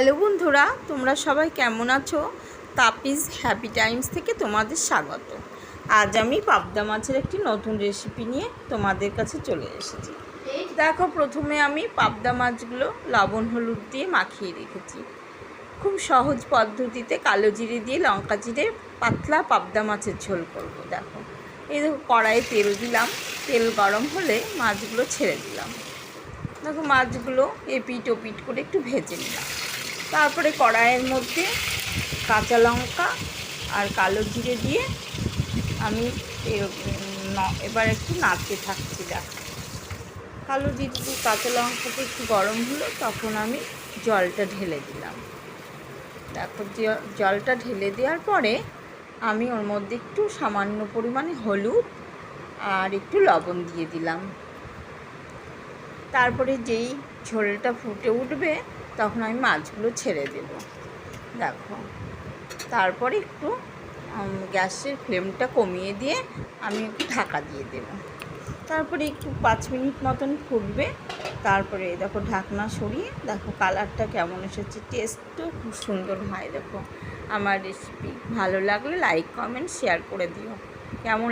Hello বন্ধুরা, তোমরা সবাই কেমন আছো? তাপিজ হ্যাপি টাইমস থেকে তোমাদের স্বাগত। আজ আমি পাবদা মাছের একটি নতুন রেসিপি নিয়ে তোমাদের কাছে চলে এসেছি। দেখো, প্রথমে আমি পাবদা মাছগুলো লবণ, হলুদ দিয়ে মাখিয়ে রেখেছি। খুব সহজ পদ্ধতিতে কালো জিরে দিয়ে লঙ্কা জিরে পাতলা পাবদা মাছের ঝোল করব, দেখো। এই দেখো, কড়াইয়ে তেল দিলাম। তেল গরম হলে মাছগুলো ছেড়ে দিলাম। দেখো, মাছগুলো এপিট ওপিট করে একটু ভেজে নিলাম। তারপরে কড়াইয়ের মধ্যে কাঁচা লঙ্কা আর কালো জিরে দিয়ে আমি এবার একটু নাড়তে থাকছি, দেখো। কালো জিরে কাঁচা লঙ্কাটা একটু গরম হলো, তখন আমি জলটা ঢেলে দিলাম। দেখো জলটা ঢেলে দেওয়ার পরে আমি ওর মধ্যে একটু সামান্য পরিমাণে হলুদ আর একটু লবণ দিয়ে দিলাম। তারপরে যেই ঝোলটা ফুটে উঠবে তখন আমি মাছগুলো ছেড়ে দেব দেখো। তারপরে একটু গ্যাসের ফ্লেমটা কমিয়ে দিয়ে আমি একটু ঢাকা দিয়ে দেব। তারপরে একটু পাঁচ মিনিট মতন ফুটবে। তারপরে দেখো ঢাকনা সরিয়ে, দেখো কালারটা কেমন এসেছে টেস্টও খুব সুন্দর হয়। দেখো, আমার রেসিপি ভালো লাগলে লাইক কমেন্ট শেয়ার করে দিও। কেমন